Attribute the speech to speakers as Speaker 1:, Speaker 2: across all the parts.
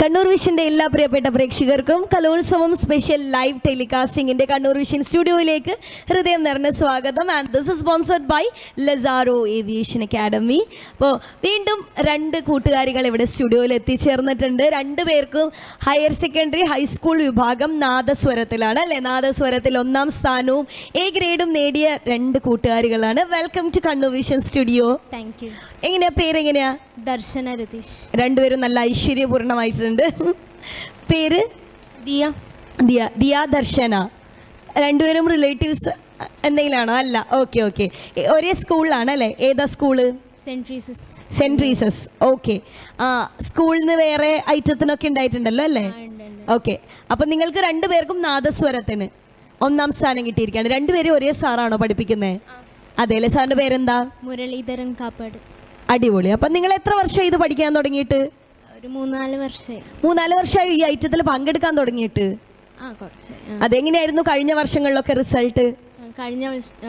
Speaker 1: കണ്ണൂർ വിഷന്റെ എല്ലാ പ്രിയപ്പെട്ട പ്രേക്ഷകർക്കും കലോത്സവം സ്പെഷ്യൽ ലൈവ് ടെലികാസ്റ്റിംഗിന്റെ കണ്ണൂർ വിഷൻ സ്റ്റുഡിയോയിലേക്ക് ഹൃദയം നിറഞ്ഞ സ്വാഗതം. And this is sponsored by Lazaro aviation academy അപ്പോൾ വീണ്ടും രണ്ട് കൂട്ടുകാരികൾ ഇവിടെ സ്റ്റുഡിയോയിൽ എത്തിച്ചേർന്നിട്ടുണ്ട്. രണ്ടു പേർക്കും ഹയർ സെക്കൻഡറി ഹൈസ്കൂൾ വിഭാഗം നാദസ്വരത്തിലാണ് അല്ലെ? നാദസ്വരത്തിൽ ഒന്നാം സ്ഥാനവും എ ഗ്രേഡും നേടിയ രണ്ട് കൂട്ടുകാരികളാണ്. Welcome to Kannur vision studio.
Speaker 2: Thank you
Speaker 1: എങ്ങനെയാ? പേരെങ്ങനെയാ?
Speaker 2: ദർശന രതീഷ്.
Speaker 1: രണ്ടുപേരും നല്ല ഐശ്വര്യപൂർണമായിട്ടുണ്ട് പേര്?
Speaker 2: ദിയ.
Speaker 1: ദിയ. ദിയ ദർശന രണ്ടുപേരും റിലേറ്റീവ്സ് എന്തെങ്കിലാണോ അല്ല. ഓക്കെ ഓക്കെ ഒരേ സ്കൂളിലാണ് അല്ലേ? ഏതാ
Speaker 2: സ്കൂൾ?
Speaker 1: Saint rhesus. ഓക്കെ ആ സ്കൂളിൽ നിന്ന് വേറെ ഐറ്റത്തിനൊക്കെ ഉണ്ടായിട്ടുണ്ടല്ലോ അല്ലേ? ഓക്കെ അപ്പം നിങ്ങൾക്ക് രണ്ടുപേർക്കും നാദസ്വരത്തിന് ഒന്നാം സ്ഥാനം കിട്ടിയിരിക്കുകയാണ്. രണ്ടുപേരും ഒരേ സാറാണോ പഠിപ്പിക്കുന്നത് അതെ അല്ലേ? സാറിന്റെ പേരെന്താ?
Speaker 2: മുരളീധരൻ കാപ്പാട്.
Speaker 1: അടിപൊളി. അപ്പം നിങ്ങൾ എത്ര വർഷം ഇത് പഠിക്കാൻ തുടങ്ങിയിട്ട്?
Speaker 2: ഒരു മൂന്നാൽ വർഷമായി
Speaker 1: മൂന്നാൽ വർഷമായി ഈ ഐറ്റത്തിൽ പങ്കെടുക്കാൻ തുടങ്ങിയിട്ട്?
Speaker 2: ആ കുറച്ച്.
Speaker 1: അതെങ്ങനെയായിരുന്നു കഴിഞ്ഞ വർഷങ്ങളിലൊക്കെ റിസൾട്ട്?
Speaker 2: കഴിഞ്ഞ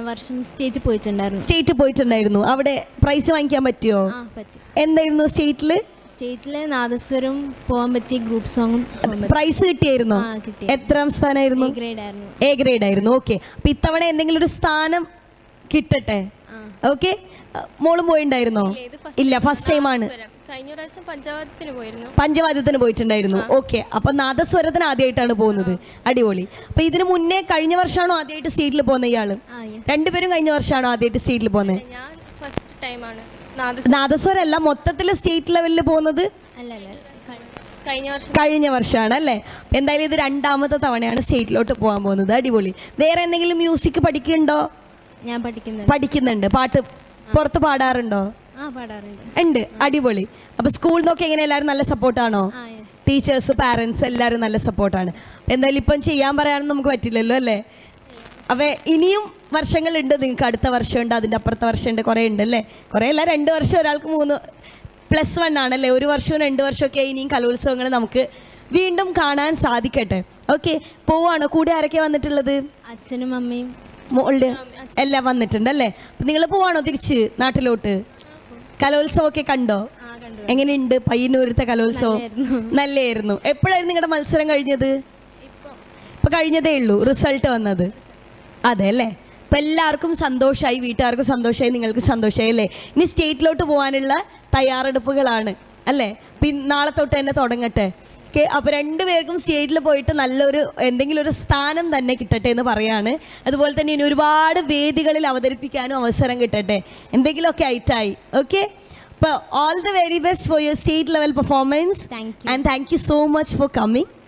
Speaker 2: വർഷം സ്റ്റേറ്റ് പോയിട്ടുണ്ടായിരുന്നു.
Speaker 1: സ്റ്റേറ്റ് പോയിട്ടുണ്ടായിരുന്നു. അവിടെ പ്രൈസ് വാങ്ങിക്കാൻ പറ്റിയോ?
Speaker 2: ആ പറ്റി.
Speaker 1: എന്തായിരുന്നു സ്റ്റേറ്റിൽ?
Speaker 2: സ്റ്റേറ്റിൽ നാദസ്വരം പോകാൻ പറ്റിയ ഗ്രൂപ്പ് സോങ്ങും
Speaker 1: പ്രൈസ് കിട്ടിയായിരുന്നു?
Speaker 2: ആ കിട്ടി.
Speaker 1: എത്രാം സ്ഥാനമായിരുന്നു
Speaker 2: ഗ്രേഡ് ആയിരുന്നു.
Speaker 1: എ ഗ്രേഡ് ആയിരുന്നു. ഓക്കെ അപ്പൊ ഇത്തവണ എന്തെങ്കിലും ഒരു സ്ഥാനം കിട്ടട്ടെ? ഓക്കെ മോളും പോയിണ്ടായിരുന്നോ? ഇല്ല ഫസ്റ്റ് ടൈം ആണ്.
Speaker 3: കഴിഞ്ഞ പ്രാവശ്യം പഞ്ചായത്തിന് പോയിരുന്നു.
Speaker 1: പഞ്ചവാദ്യത്തിന് പോയിട്ടുണ്ടായിരുന്നു. ഓക്കെ. അപ്പൊ നാദസ്വരത്തിന് ആദ്യമായിട്ടാണ് പോകുന്നത്. അടിപൊളി. അപ്പൊ ഇതിനു മുന്നേ കഴിഞ്ഞ വർഷമാണോ ആദ്യമായിട്ട് സ്റ്റേറ്റിൽ പോകുന്ന
Speaker 2: ഇയാൾ.
Speaker 1: രണ്ടുപേരും കഴിഞ്ഞ വർഷമാണോ ആദ്യമായിട്ട് സ്റ്റേറ്റിൽ പോകുന്നത്?
Speaker 3: ഞാൻ ഫസ്റ്റ് ടൈമാണ്
Speaker 1: നാദസ്വരം അല്ല മൊത്തത്തിൽ സ്റ്റേറ്റ് ലെവലിൽ പോകുന്നത്?
Speaker 3: കഴിഞ്ഞ വർഷം
Speaker 1: കഴിഞ്ഞ വർഷമാണ് അല്ലേ? എന്തായാലും ഇത് രണ്ടാമത്തെ തവണയാണ് സ്റ്റേറ്റിലോട്ട് പോകാൻ പോകുന്നത്. അടിപൊളി. വേറെ എന്തെങ്കിലും മ്യൂസിക് പഠിക്കുന്നുണ്ടോ?
Speaker 2: ഞാൻ പഠിക്കുന്നുണ്ട്.
Speaker 1: പഠിക്കുന്നുണ്ട്. പാട്ട് പുറത്ത് പാടാറുണ്ട്? ഉണ്ട്. അടിപൊളി. അപ്പൊ സ്കൂളിൽ നോക്കി എങ്ങനെ എല്ലാവരും നല്ല സപ്പോർട്ടാണോ ടീച്ചേഴ്സ് പാരന്റ്സ് എല്ലാവരും നല്ല സപ്പോർട്ടാണ് എന്തായാലും ഇപ്പം ചെയ്യാൻ പറയാനൊന്നും നമുക്ക് പറ്റില്ലല്ലോ അല്ലേ? അപ്പൊ ഇനിയും വർഷങ്ങളുണ്ട്. നിങ്ങൾക്ക് അടുത്ത വർഷമുണ്ട് അതിന്റെ അപ്പുറത്തെ വർഷമുണ്ട് കുറേ ഉണ്ട് അല്ലേ? കുറേ അല്ല രണ്ട് വർഷം ഒരാൾക്ക് മൂന്ന് പ്ലസ് വൺ ആണല്ലേ ഒരു വർഷവും രണ്ട് വർഷമൊക്കെ ഇനിയും കലോത്സവങ്ങൾ നമുക്ക് വീണ്ടും കാണാൻ സാധിക്കട്ടെ. ഓക്കെ പോവാണോ? കൂടെ ആരൊക്കെ വന്നിട്ടുള്ളത്?
Speaker 2: അച്ഛനും അമ്മയും.
Speaker 1: മോളുടെ എല്ലാം വന്നിട്ടുണ്ട് അല്ലേ? നിങ്ങൾ പോവാണോ തിരിച്ച് നാട്ടിലോട്ട്? കലോത്സവമൊക്കെ കണ്ടോ? എങ്ങനെയുണ്ട് പയ്യന്നൂരത്തെ കലോത്സവം? നല്ലായിരുന്നു. എപ്പോഴായിരുന്നു നിങ്ങളുടെ മത്സരം കഴിഞ്ഞത്? ഇപ്പൊ. കഴിഞ്ഞതേ ഉള്ളൂ റിസൾട്ട് വന്നത്. അതെ അല്ലേ? ഇപ്പൊ എല്ലാവർക്കും സന്തോഷമായി വീട്ടുകാർക്കും സന്തോഷമായി നിങ്ങൾക്ക് സന്തോഷമായി അല്ലേ? ഇനി സ്റ്റേറ്റിലോട്ട് പോകാനുള്ള തയ്യാറെടുപ്പുകളാണ് അല്ലേ? പിന്നെ നാളെ തൊട്ട് തന്നെ തുടങ്ങട്ടെ. അപ്പോൾ രണ്ടുപേർക്കും സ്റ്റേജിൽ പോയിട്ട് നല്ലൊരു എന്തെങ്കിലും ഒരു സ്ഥാനം തന്നെ കിട്ടട്ടെ എന്ന് പറയാണ്. അതുപോലെ തന്നെ ഇനി ഒരുപാട് വേദികളിൽ അവതരിപ്പിക്കാനും അവസരം കിട്ടട്ടെ. എന്തെങ്കിലുമൊക്കെ ആയിട്ടായി. ഓക്കെ? അപ്പോൾ all the very best for your state level performance and thank you so much for coming